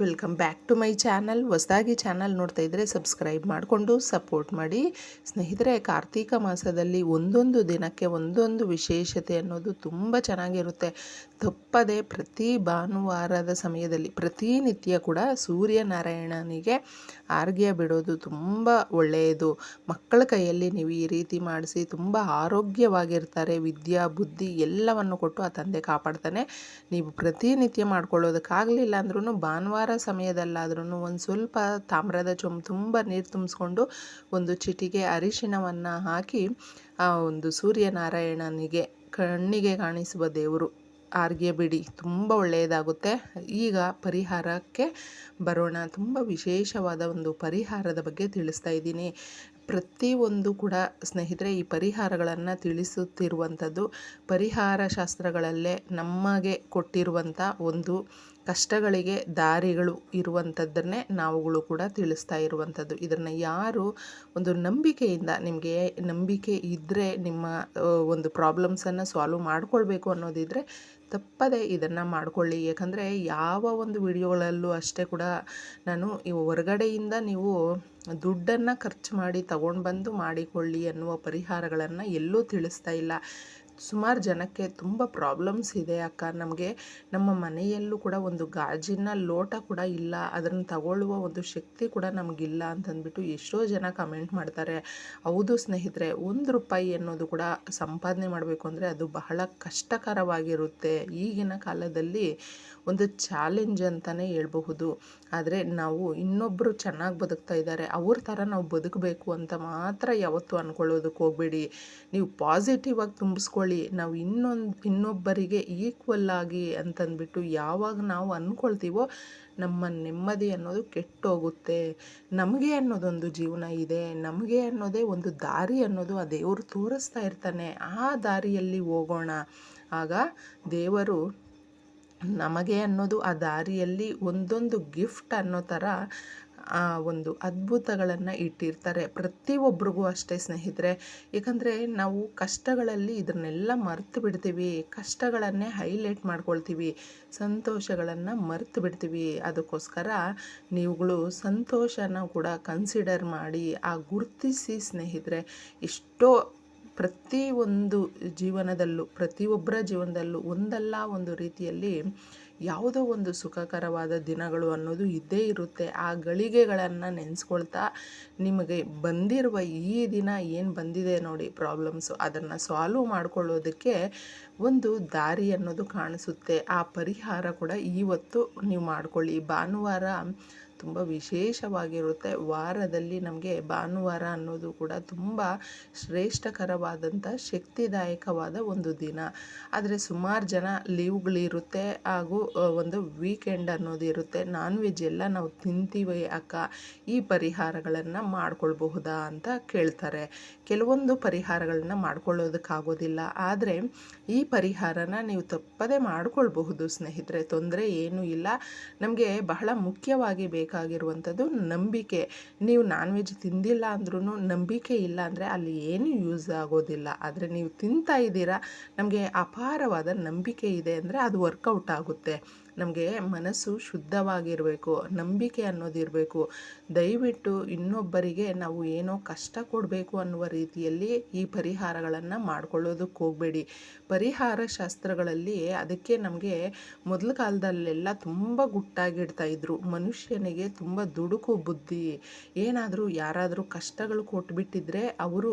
Welcome back to my channel ಹೊಸದಾಗಿ channel ನೋಡ್ತಾ ಇದ್ದರೆ ಸಬ್ಸ್ಕ್ರೈಬ್ ಮಾಡಿಕೊಂಡು ಸಪೋರ್ಟ್ ಮಾಡಿ. ಸ್ನೇಹಿತರೆ, ಕಾರ್ತೀಕ ಮಾಸದಲ್ಲಿ ಒಂದೊಂದು ದಿನಕ್ಕೆ ಒಂದೊಂದು ವಿಶೇಷತೆ ಅನ್ನೋದು ತುಂಬ ಚೆನ್ನಾಗಿರುತ್ತೆ. ತಪ್ಪದೆ ಪ್ರತಿ ಭಾನುವಾರದ ಸಮಯದಲ್ಲಿ, ಪ್ರತಿನಿತ್ಯ ಕೂಡ ಸೂರ್ಯನಾರಾಯಣನಿಗೆ ಆರ್ಗ್ಯ ಬಿಡೋದು ತುಂಬ ಒಳ್ಳೆಯದು. ಮಕ್ಕಳ ಕೈಯಲ್ಲಿ ನೀವು ಈ ರೀತಿ ಮಾಡಿಸಿ ತುಂಬ ಆರೋಗ್ಯವಾಗಿರ್ತಾರೆ. ವಿದ್ಯಾ, ಬುದ್ಧಿ ಎಲ್ಲವನ್ನು ಕೊಟ್ಟು ಆ ತಂದೆ ಕಾಪಾಡ್ತಾನೆ. ನೀವು ಪ್ರತಿನಿತ್ಯ ಮಾಡ್ಕೊಳ್ಳೋದಕ್ಕಾಗಲಿಲ್ಲ ಅಂದ್ರೂ ಭಾನುವಾರ ಸಮಯದಲ್ಲಾದ್ರೂ ಒಂದು ಸ್ವಲ್ಪ ತಾಮ್ರದ ಚೊಂಬು ತುಂಬ ನೀರು ತುಂಬಿಸ್ಕೊಂಡು ಒಂದು ಚಿಟಿಗೆ ಅರಿಶಿಣವನ್ನು ಹಾಕಿ, ಆ, ಒಂದು ಸೂರ್ಯನಾರಾಯಣನಿಗೆ, ಕಣ್ಣಿಗೆ ಕಾಣಿಸುವ ದೇವರು ಆರ್ಗೆ ಬಿಡಿ, ತುಂಬ ಒಳ್ಳೆಯದಾಗುತ್ತೆ. ಈಗ ಪರಿಹಾರಕ್ಕೆ ಬರೋಣ. ತುಂಬ ವಿಶೇಷವಾದ ಒಂದು ಪರಿಹಾರದ ಬಗ್ಗೆ ತಿಳಿಸ್ತಾ ಇದ್ದೀನಿ. ಪ್ರತಿಯೊಂದು ಕೂಡ ಸ್ನೇಹಿತರೆ, ಈ ಪರಿಹಾರಗಳನ್ನು ತಿಳಿಸುತ್ತಿರುವಂಥದ್ದು ಪರಿಹಾರ ಶಾಸ್ತ್ರಗಳಲ್ಲೇ ನಮಗೆ ಕೊಟ್ಟಿರುವಂಥ ಒಂದು ಕಷ್ಟಗಳಿಗೆ ದಾರಿಗಳು ಇರುವಂಥದ್ದನ್ನೇ ನಾವುಗಳು ಕೂಡ ತಿಳಿಸ್ತಾ ಇರುವಂಥದ್ದು. ಇದನ್ನು ಯಾರು ಒಂದು ನಂಬಿಕೆಯಿಂದ ನಿಮಗೆ ನಂಬಿಕೆ ಇದ್ದರೆ ನಿಮ್ಮ ಒಂದು ಪ್ರಾಬ್ಲಮ್ಸನ್ನು ಸಾಲ್ವ್ ಮಾಡಿಕೊಳ್ಬೇಕು ಅನ್ನೋದಿದ್ದರೆ ತಪ್ಪದೆ ಇದನ್ನು ಮಾಡಿಕೊಳ್ಳಿ. ಯಾಕಂದರೆ ಯಾವ ಒಂದು ವಿಡಿಯೋಗಳಲ್ಲೂ ಅಷ್ಟೇ ಕೂಡ ನಾನು ಇವು ಹೊರಗಡೆಯಿಂದ ನೀವು ದುಡ್ಡನ್ನು ಖರ್ಚು ಮಾಡಿ ತಗೊಂಡು ಬಂದು ಮಾಡಿಕೊಳ್ಳಿ ಅನ್ನುವ ಪರಿಹಾರಗಳನ್ನು ಎಲ್ಲೂ ತಿಳಿಸ್ತಾ ಇಲ್ಲ. ಸುಮಾರು ಜನಕ್ಕೆ ತುಂಬ ಪ್ರಾಬ್ಲಮ್ಸ್ ಇದೆ ಅಕ್ಕ. ನಮಗೆ ನಮ್ಮ ಮನೆಯಲ್ಲೂ ಕೂಡ ಒಂದು ಗಾಜಿನ ಲೋಟ ಕೂಡ ಇಲ್ಲ. ಅದನ್ನು ತಗೊಳ್ಳುವ ಒಂದು ಶಕ್ತಿ ಕೂಡ ನಮಗಿಲ್ಲ ಅಂತಂದ್ಬಿಟ್ಟು ಎಷ್ಟೋ ಜನ ಕಮೆಂಟ್ ಮಾಡ್ತಾರೆ. ಹೌದು ಸ್ನೇಹಿತರೆ, ಒಂದು ರೂಪಾಯಿ ಅನ್ನೋದು ಕೂಡ ಸಂಪಾದನೆ ಮಾಡಬೇಕು ಅಂದರೆ ಅದು ಬಹಳ ಕಷ್ಟಕರವಾಗಿರುತ್ತೆ. ಈಗಿನ ಕಾಲದಲ್ಲಿ ಒಂದು ಚಾಲೆಂಜ್ ಅಂತಲೇ ಹೇಳ್ಬಹುದು. ಆದರೆ ನಾವು ಇನ್ನೊಬ್ಬರು ಚೆನ್ನಾಗಿ ಬದುಕ್ತಾ ಇದ್ದಾರೆ, ಅವ್ರ ಥರ ನಾವು ಬದುಕಬೇಕು ಅಂತ ಮಾತ್ರ ಯಾವತ್ತೂ ಅಂದ್ಕೊಳ್ಳೋದಕ್ಕೆ ಹೋಗಬೇಡಿ. ನೀವು ಪಾಸಿಟಿವ್ ಆಗಿ ತುಂಬಿಸ್ಕೊಳ್ಳಿ. ನಾವು ಇನ್ನೊಂದು, ಇನ್ನೊಬ್ಬರಿಗೆ ಈಕ್ವಲ್ ಆಗಿ ಅಂತಂದ್ಬಿಟ್ಟು ಯಾವಾಗ ನಾವು ಅಂದ್ಕೊಳ್ತೀವೋ ನಮ್ಮ ನೆಮ್ಮದಿ ಅನ್ನೋದು ಕೆಟ್ಟೋಗುತ್ತೆ. ನಮಗೆ ಅನ್ನೋದೊಂದು ಜೀವನ ಇದೆ, ನಮಗೆ ಅನ್ನೋದೇ ಒಂದು ದಾರಿ ಅನ್ನೋದು ಆ ದೇವರು ತೋರಿಸ್ತಾ ಇರ್ತಾನೆ, ಆ ದಾರಿಯಲ್ಲಿ ಹೋಗೋಣ. ಆಗ ದೇವರು ನಮಗೆ ಅನ್ನೋದು ಆ ದಾರಿಯಲ್ಲಿ ಒಂದೊಂದು ಗಿಫ್ಟ್ ಅನ್ನೋ ಥರ ಒಂದು ಅದ್ಭುತಗಳನ್ನು ಇಟ್ಟಿರ್ತಾರೆ. ಪ್ರತಿಯೊಬ್ಬರಿಗೂ ಅಷ್ಟೇ ಸ್ನೇಹಿತರೆ. ಏಕೆಂದರೆ ನಾವು ಕಷ್ಟಗಳಲ್ಲಿ ಇದನ್ನೆಲ್ಲ ಮರೆತು ಬಿಡ್ತೀವಿ. ಕಷ್ಟಗಳನ್ನೇ ಹೈಲೈಟ್ ಮಾಡ್ಕೊಳ್ತೀವಿ. ಸಂತೋಷಗಳನ್ನು ಮರೆತು ಬಿಡ್ತೀವಿ. ಅದಕ್ಕೋಸ್ಕರ ನೀವುಗಳು ಸಂತೋಷನ ಕೂಡ ಕನ್ಸಿಡರ್ ಮಾಡಿ, ಆ ಗುರುತಿಸಿ ಸ್ನೇಹಿತರೆ, ಎಷ್ಟೋ ಪ್ರತಿ ಒಂದು ಜೀವನದಲ್ಲೂ, ಪ್ರತಿಯೊಬ್ಬರ ಜೀವನದಲ್ಲೂ ಒಂದಲ್ಲ ಒಂದು ರೀತಿಯಲ್ಲಿ ಯಾವುದೋ ಒಂದು ಸುಖಕರವಾದ ದಿನಗಳು ಅನ್ನೋದು ಇದ್ದೇ ಇರುತ್ತೆ. ಆ ಗಳಿಗೆಗಳನ್ನು ನೆನೆಸ್ಕೊಳ್ತಾ ನಿಮಗೆ ಬಂದಿರುವ ಈ ದಿನ ಏನು ಬಂದಿದೆ ನೋಡಿ ಪ್ರಾಬ್ಲಮ್ಸು ಅದನ್ನು ಸಾಲ್ವ್ ಮಾಡಿಕೊಳ್ಳೋದಕ್ಕೆ ಒಂದು ದಾರಿ ಅನ್ನೋದು ಕಾಣಿಸುತ್ತೆ. ಆ ಪರಿಹಾರ ಕೂಡ ಇವತ್ತು ನೀವು ಮಾಡ್ಕೊಳ್ಳಿ. ಭಾನುವಾರ ತುಂಬ ವಿಶೇಷವಾಗಿರುತ್ತೆ. ವಾರದಲ್ಲಿ ನಮಗೆ ಭಾನುವಾರ ಅನ್ನೋದು ಕೂಡ ತುಂಬ ಶ್ರೇಷ್ಠಕರವಾದಂಥ ಶಕ್ತಿದಾಯಕವಾದ ಒಂದು ದಿನ. ಆದರೆ ಸುಮಾರು ಜನ ಲೀವ್ಗಳಿರುತ್ತೆ. ಹಾಗೂ ಒಂದು ವೀಕೆಂಡ್ ಅನ್ನೋದು ಇರುತ್ತೆ. ನಾನ್ ವೆಜ್ ಎಲ್ಲ ನಾವು ತಿಂತೀವಿ ಅಕ್ಕ. ಈ ಪರಿಹಾರಗಳನ್ನು ಮಾಡ್ಕೊಳ್ಬಹುದಾ ಅಂತ ಕೇಳ್ತಾರೆ. ಕೆಲವೊಂದು ಪರಿಹಾರಗಳನ್ನ ಮಾಡ್ಕೊಳ್ಳೋದಕ್ಕಾಗೋದಿಲ್ಲ ಆದರೆ ಈ ಪರಿಹಾರನ ನೀವು ತಪ್ಪದೇ ಮಾಡ್ಕೊಳ್ಬಹುದು ಸ್ನೇಹಿತರೆ. ತೊಂದರೆ ಏನೂ ಇಲ್ಲ. ನಮಗೆ ಬಹಳ ಮುಖ್ಯವಾಗಿ ಬೇಕಾಗಿರುವಂಥದ್ದು ನಂಬಿಕೆ. ನೀವು ನಾನ್ ವೆಜ್ ತಿಂದಿಲ್ಲ ಅಂದ್ರೂ ನಂಬಿಕೆ ಇಲ್ಲ ಅಂದರೆ ಅಲ್ಲಿ ಏನು ಯೂಸ್ ಆಗೋದಿಲ್ಲ. ಆದರೆ ನೀವು ತಿಂತಾ ಇದ್ದೀರಾ, ನಮಗೆ ಅಪಾರವಾದ ನಂಬಿಕೆ ಇದೆ ಅಂದರೆ ಅದು ವರ್ಕೌಟ್ ಆಗುತ್ತೆ. ನಮಗೆ ಮನಸ್ಸು ಶುದ್ಧವಾಗಿರಬೇಕು, ನಂಬಿಕೆ ಅನ್ನೋದಿರಬೇಕು ದಯವಿಟ್ಟು ಇನ್ನೊಬ್ಬರಿಗೆ ನಾವು ಏನೋ ಕಷ್ಟ ಕೊಡಬೇಕು ಅನ್ನುವ ರೀತಿಯಲ್ಲಿ ಈ ಪರಿಹಾರಗಳನ್ನು ಮಾಡ್ಕೊಳ್ಳೋದಕ್ಕೆ ಹೋಗಬೇಡಿ. ಪರಿಹಾರ ಶಾಸ್ತ್ರಗಳಲ್ಲಿ ಅದಕ್ಕೆ ನಮಗೆ ಮೊದಲ ಕಾಲದಲ್ಲೆಲ್ಲ ತುಂಬ ಗುಟ್ಟಾಗಿಡ್ತಾ ಇದ್ರು. ಮನುಷ್ಯನಿಗೆ ತುಂಬ ದುಡುಕು ಬುದ್ಧಿ. ಏನಾದರೂ ಯಾರಾದರೂ ಕಷ್ಟಗಳು ಕೊಟ್ಬಿಟ್ಟಿದ್ರೆ ಅವರು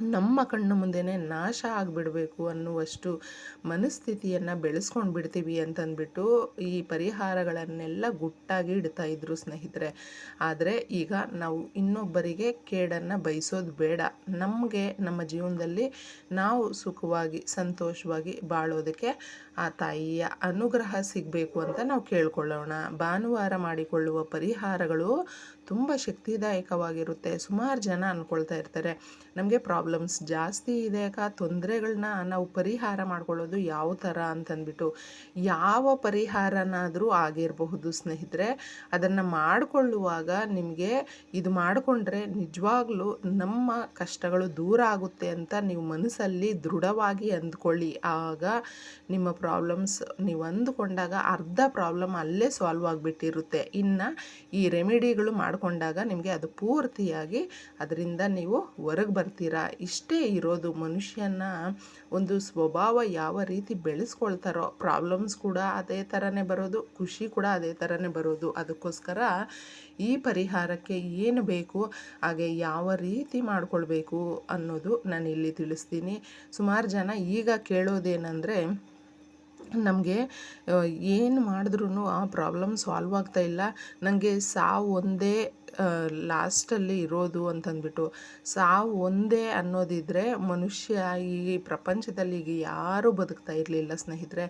ನಮ್ಮ ಕಣ್ಣು ಮುಂದೆನೇ ನಾಶ ಆಗಿಬಿಡಬೇಕು ಅನ್ನುವಷ್ಟು ಮನಸ್ಥಿತಿಯನ್ನು ಬೆಳೆಸ್ಕೊಂಡು ಬಿಡ್ತೀವಿ ಅಂತಂದ್ಬಿಟ್ಟು ಈ ಪರಿಹಾರಗಳನ್ನೆಲ್ಲ ಗುಟ್ಟಾಗಿ ಇಡ್ತಾ ಇದ್ರು ಸ್ನೇಹಿತರೆ. ಆದರೆ ಈಗ ನಾವು ಇನ್ನೊಬ್ಬರಿಗೆ ಕೇಡನ್ನು ಬಯಸೋದು ಬೇಡ. ನಮಗೆ, ನಮ್ಮ ಜೀವನದಲ್ಲಿ ನಾವು ಸುಖವಾಗಿ, ಸಂತೋಷವಾಗಿ ಬಾಳೋದಕ್ಕೆ ಆ ತಾಯಿಯ ಅನುಗ್ರಹ ಸಿಗಬೇಕು ಅಂತ ನಾವು ಕೇಳ್ಕೊಳ್ಳೋಣ. ಭಾನುವಾರ ಮಾಡಿಕೊಳ್ಳುವ ಪರಿಹಾರಗಳು ತುಂಬ ಶಕ್ತಿದಾಯಕವಾಗಿರುತ್ತೆ. ಸುಮಾರು ಜನ ಅಂದ್ಕೊಳ್ತಾ ಇರ್ತಾರೆ, ನಮಗೆ ಪ್ರಾಬ್ಲಮ್ಸ್ ಜಾಸ್ತಿ ಇದೆ ಅಕ್ಕ ತೊಂದರೆಗಳನ್ನ ನಾವು ಪರಿಹಾರ ಮಾಡ್ಕೊಳ್ಳೋದು ಯಾವ ಥರ? ಅಂತಂದ್ಬಿಟ್ಟು, ಯಾವ ಪರಿಹಾರನಾದರೂ ಆಗಿರಬಹುದು ಸ್ನೇಹಿತರೆ, ಅದನ್ನು ಮಾಡಿಕೊಳ್ಳುವಾಗ ನಿಮಗೆ ಇದು ಮಾಡಿಕೊಂಡ್ರೆ ನಿಜವಾಗ್ಲೂ ನಮ್ಮ ಕಷ್ಟಗಳು ದೂರ ಆಗುತ್ತೆ ಅಂತ ನೀವು ಮನಸ್ಸಲ್ಲಿ ದೃಢವಾಗಿ ಅಂದ್ಕೊಳ್ಳಿ. ಆಗ ನಿಮ್ಮ ಪ್ರಾಬ್ಲಮ್ಸ್ ನೀವು ಅಂದುಕೊಂಡಾಗ ಅರ್ಧ ಪ್ರಾಬ್ಲಮ್ ಅಲ್ಲೇ ಸಾಲ್ವ್ ಆಗಿಬಿಟ್ಟಿರುತ್ತೆ. ಇನ್ನು ಈ ರೆಮಿಡಿಗಳು ಮಾಡಿಕೊಂಡಾಗ ನಿಮಗೆ ಅದು ಪೂರ್ತಿಯಾಗಿ ಅದರಿಂದ ನೀವು ಹೊರಗೆ ಬರ್ತೀರಾ. ಇಷ್ಟೇ ಇರೋದು ಮನುಷ್ಯನ ಒಂದು ಸ್ವಭಾವ ಯಾವ ರೀತಿ ಬೆಳೆಸ್ಕೊಳ್ತಾರೋ ಪ್ರಾಬ್ಲಮ್ಸ್ ಕೂಡ ಅದೇ ಥರನೇ ಬರೋದು, ಖುಷಿ ಕೂಡ ಅದೇ ಥರನೇ ಬರೋದು. ಅದಕ್ಕೋಸ್ಕರ ಈ ಪರಿಹಾರಕ್ಕೆ ಏನು ಬೇಕು, ಹಾಗೆ ಯಾವ ರೀತಿ ಮಾಡಿಕೊಳ್ಬೇಕು ಅನ್ನೋದು ನಾನು ಇಲ್ಲಿ ತಿಳಿಸ್ತೀನಿ. ಸುಮಾರು ಜನ ಈಗ ಕೇಳೋದೇನೆಂದರೆ ನಮಗೆ ಏನು ಮಾಡಿದ್ರೂ ಆ ಪ್ರಾಬ್ಲಮ್ ಸಾಲ್ವ್ ಆಗ್ತಾ ಇಲ್ಲ. ನನಗೆ ಸಾವು ಒಂದೇ ಲಾಸ್ಟಲ್ಲಿ ಇರೋದು ಅಂತಂದ್ಬಿಟ್ಟು, ಸಾವು ಒಂದೇ ಅನ್ನೋದಿದ್ದರೆ ಮನುಷ್ಯ ಈ ಪ್ರಪಂಚದಲ್ಲಿ ಈಗ ಯಾರೂ ಬದುಕ್ತಾ ಇರಲಿಲ್ಲ ಸ್ನೇಹಿತರೆ.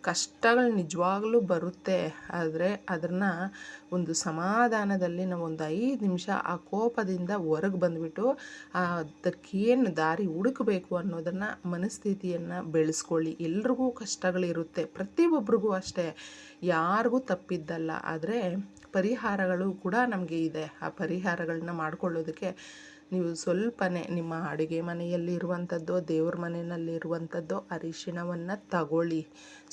ಕಷ್ಟಗಳು ನಿಜವಾಗ್ಲೂ ಬರುತ್ತೆ. ಆದರೆ ಅದನ್ನು ಒಂದು ಸಮಾಧಾನದಲ್ಲಿ ನಾವೊಂದು ಐದು ನಿಮಿಷ ಆ ಕೋಪದಿಂದ ಹೊರಗೆ ಬಂದುಬಿಟ್ಟು ಅದಕ್ಕೇನು ದಾರಿ ಹುಡುಕಬೇಕು ಅನ್ನೋದನ್ನು ಮನಸ್ಥಿತಿಯನ್ನು ಬೆಳೆಸ್ಕೊಳ್ಳಿ. ಎಲ್ರಿಗೂ ಕಷ್ಟಗಳಿರುತ್ತೆ. ಪ್ರತಿಯೊಬ್ಬರಿಗೂ ಅಷ್ಟೇ. ಯಾರಿಗೂ ತಪ್ಪಿದ್ದಲ್ಲ. ಆದರೆ ಪರಿಹಾರಗಳು ಕೂಡ ನಮಗೆ ಇದೆ. ಆ ಪರಿಹಾರಗಳನ್ನ ಮಾಡ್ಕೊಳ್ಳೋದಕ್ಕೆ ನೀವು ಸ್ವಲ್ಪನೇ ನಿಮ್ಮ ಅಡುಗೆ ಮನೆಯಲ್ಲಿ ಇರುವಂಥದ್ದು ದೇವ್ರ ಮನೆಯಲ್ಲಿ ಇರುವಂಥದ್ದು ಅರಿಶಿಣವನ್ನು ತಗೊಳ್ಳಿ.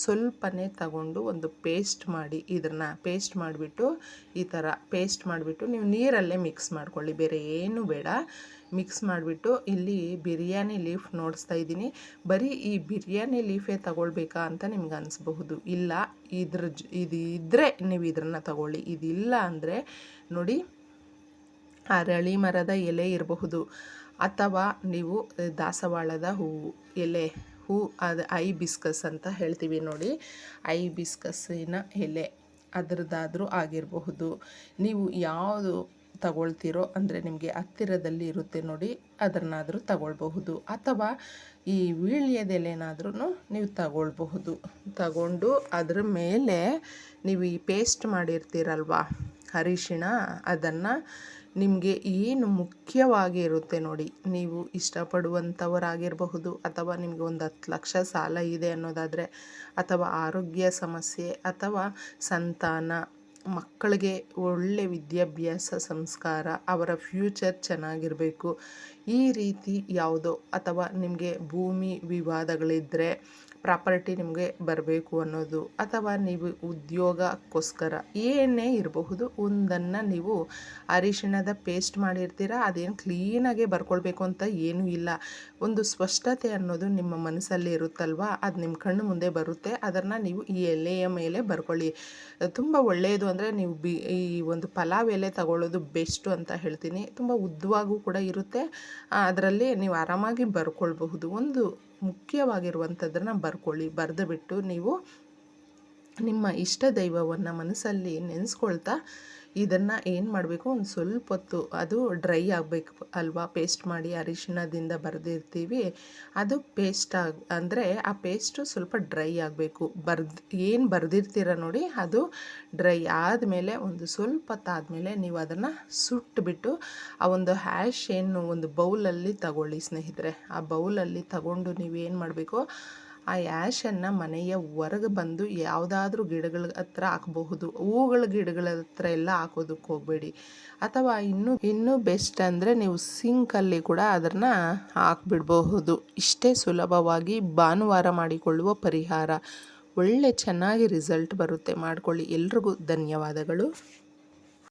ಸ್ವಲ್ಪನೇ ತಗೊಂಡು ಒಂದು ಪೇಸ್ಟ್ ಮಾಡಿ, ಇದನ್ನು ಪೇಸ್ಟ್ ಮಾಡಿಬಿಟ್ಟು, ಈ ಥರ ಪೇಸ್ಟ್ ಮಾಡಿಬಿಟ್ಟು ನೀವು ನೀರಲ್ಲೇ ಮಿಕ್ಸ್ ಮಾಡ್ಕೊಳ್ಳಿ. ಬೇರೆ ಏನು ಬೇಡ. ಮಿಕ್ಸ್ ಮಾಡಿಬಿಟ್ಟು ಇಲ್ಲಿ ಬಿರಿಯಾನಿ ಲೀಫ್ ನೋಡಿಸ್ತಾ ಇದ್ದೀನಿ. ಬರೀ ಈ ಬಿರಿಯಾನಿ ಲೀಫೇ ತಗೊಳ್ಬೇಕಾ ಅಂತ ನಿಮ್ಗೆ ಅನಿಸ್ಬಹುದು. ಇಲ್ಲ, ಇದ್ರ ಇದು ಇದ್ದರೆ ನೀವು ಇದನ್ನು ತಗೊಳ್ಳಿ. ಇದಿಲ್ಲ ಅಂದರೆ ನೋಡಿ ಅರಳಿ ಮರದ ಎಲೆ ಇರಬಹುದು. ಅಥವಾ ನೀವು ದಾಸವಾಳದ ಹೂವು, ಎಲೆ, ಹೂ, ಅದು ಐ ಬಿಸ್ಕಸ್ ಅಂತ ಹೇಳ್ತೀವಿ ನೋಡಿ. ಐ ಬಿಸ್ಕಸ್ಸಿನ ಎಲೆ ಅದರದ್ದಾದರೂ ಆಗಿರಬಹುದು. ನೀವು ಯಾವುದು ತಗೊಳ್ತೀರೋ ಅಂದರೆ ನಿಮಗೆ ಹತ್ತಿರದಲ್ಲಿ ಇರುತ್ತೆ ನೋಡಿ, ಅದನ್ನಾದರೂ ತಗೊಳ್ಬಹುದು. ಅಥವಾ ಈ ವೀಳ್ಯದೆಲೆನಾದ್ರೂ ನೀವು ತಗೊಳ್ಬಹುದು. ತಗೊಂಡು ಅದರ ಮೇಲೆ ನೀವು ಈ ಪೇಸ್ಟ್ ಮಾಡಿರ್ತೀರಲ್ವ, ಅರಿಶಿಣ, ಅದನ್ನು ನಿಮಗೆ ಏನು ಮುಖ್ಯವಾಗಿ ಇರುತ್ತೆ ನೋಡಿ, ನೀವು ಇಷ್ಟಪಡುವಂಥವರಾಗಿರಬಹುದು ಅಥವಾ ನಿಮಗೆ ಒಂದು ಹತ್ತು ಲಕ್ಷ ಸಾಲ ಇದೆ ಅನ್ನೋದಾದರೆ, ಅಥವಾ ಆರೋಗ್ಯ ಸಮಸ್ಯೆ ಅಥವಾ ಸಂತಾನ, ಮಕ್ಕಳಿಗೆ ಒಳ್ಳೆ ವಿದ್ಯಾಭ್ಯಾಸ, ಸಂಸ್ಕಾರ, ಅವರ ಫ್ಯೂಚರ್ ಚೆನ್ನಾಗಿರಬೇಕು ಈ ರೀತಿ ಯಾವುದೋ ಅಥವಾ ನಿಮಗೆ ಭೂಮಿ ವಿವಾದಗಳಿದ್ದರೆ ಪ್ರಾಪರ್ಟಿ ನಿಮಗೆ ಬರಬೇಕು ಅನ್ನೋದು ಅಥವಾ ನೀವು ಉದ್ಯೋಗಕ್ಕೋಸ್ಕರ ಏನೇ ಇರಬಹುದು ಒಂದನ್ನು ನೀವು ಅರಿಶಿಣದ ಪೇಸ್ಟ್ ಮಾಡಿರ್ತೀರ, ಅದೇನು ಕ್ಲೀನಾಗೆ ಬರ್ಕೊಳ್ಬೇಕು ಅಂತ ಏನೂ ಇಲ್ಲ. ಒಂದು ಸ್ಪಷ್ಟತೆ ಅನ್ನೋದು ನಿಮ್ಮ ಮನಸ್ಸಲ್ಲಿ ಇರುತ್ತಲ್ವ? ಅದು ನಿಮ್ಮ ಕಣ್ಣು ಮುಂದೆ ಬರುತ್ತೆ. ಅದನ್ನು ನೀವು ಈ ಎಲೆಯ ಮೇಲೆ ಬರ್ಕೊಳ್ಳಿ. ತುಂಬ ಒಳ್ಳೆಯದು ಅಂದರೆ ನೀವು ಬಿ ಈ ಒಂದು ಪಲಾವ್ ಎಲೆ ತಗೊಳ್ಳೋದು ಬೆಸ್ಟು ಅಂತ ಹೇಳ್ತೀನಿ. ತುಂಬ ಉದ್ದವಾಗೂ ಕೂಡ ಇರುತ್ತೆ. ಅದರಲ್ಲಿ ನೀವು ಆರಾಮಾಗಿ ಬರ್ಕೊಳ್ಬಹುದು. ಒಂದು ಮುಖ್ಯವಾಗಿರುವಂಥದ್ದನ್ನು ಬರ್ಕೊಳ್ಳಿ. ಬರೆದು ಬಿಟ್ಟು ನೀವು ನಿಮ್ಮ ಇಷ್ಟ ದೈವವನ್ನು ಮನಸ್ಸಲ್ಲಿ ನೆನೆಸ್ಕೊಳ್ತಾ ಇದನ್ನು ಏನು ಮಾಡಬೇಕು? ಒಂದು ಸ್ವಲ್ಪ ಹೊತ್ತು ಅದು ಡ್ರೈ ಆಗಬೇಕು ಅಲ್ವಾ? ಪೇಸ್ಟ್ ಮಾಡಿ ಅರಿಶಿಣದಿಂದ ಬರೆದಿರ್ತೀವಿ. ಅದು ಪೇಸ್ಟ್ ಆಗಿ, ಅಂದರೆ ಆ ಪೇಸ್ಟು ಸ್ವಲ್ಪ ಡ್ರೈ ಆಗಬೇಕು. ಬರ್ದು, ಏನು ಬರೆದಿರ್ತೀರ ನೋಡಿ, ಅದು ಡ್ರೈ ಆದಮೇಲೆ ಒಂದು ಸ್ವಲ್ಪ ಹೊತ್ತಾದಮೇಲೆ ನೀವು ಅದನ್ನು ಸುಟ್ಟುಬಿಟ್ಟು ಆ ಒಂದು ಹ್ಯಾಶ್ ಏನು, ಒಂದು ಬೌಲಲ್ಲಿ ತಗೊಳ್ಳಿ ಸ್ನೇಹಿತರೆ. ಆ ಬೌಲಲ್ಲಿ ತಗೊಂಡು ನೀವೇನು ಮಾಡಬೇಕು? ಆ ಆ್ಯಶನ್ನು ಮನೆಯ ಹೊರಗೆ ಬಂದು ಯಾವುದಾದ್ರೂ ಗಿಡಗಳ ಹತ್ರ ಹಾಕಬಹುದು. ಹೂಗಳ ಗಿಡಗಳ ಹತ್ರ ಎಲ್ಲ ಹಾಕೋದಕ್ಕೆ ಹೋಗಬೇಡಿ. ಅಥವಾ ಇನ್ನೂ ಇನ್ನೂ ಬೆಸ್ಟ್ ಅಂದರೆ ನೀವು ಸಿಂಕಲ್ಲಿ ಕೂಡ ಅದನ್ನು ಹಾಕ್ಬಿಡಬಹುದು. ಇಷ್ಟೇ ಸುಲಭವಾಗಿ ಭಾನುವಾರ ಮಾಡಿಕೊಳ್ಳುವ ಪರಿಹಾರ. ಒಳ್ಳೆ ಚೆನ್ನಾಗಿ ರಿಸಲ್ಟ್ ಬರುತ್ತೆ. ಮಾಡ್ಕೊಳ್ಳಿ. ಎಲ್ರಿಗೂ ಧನ್ಯವಾದಗಳು.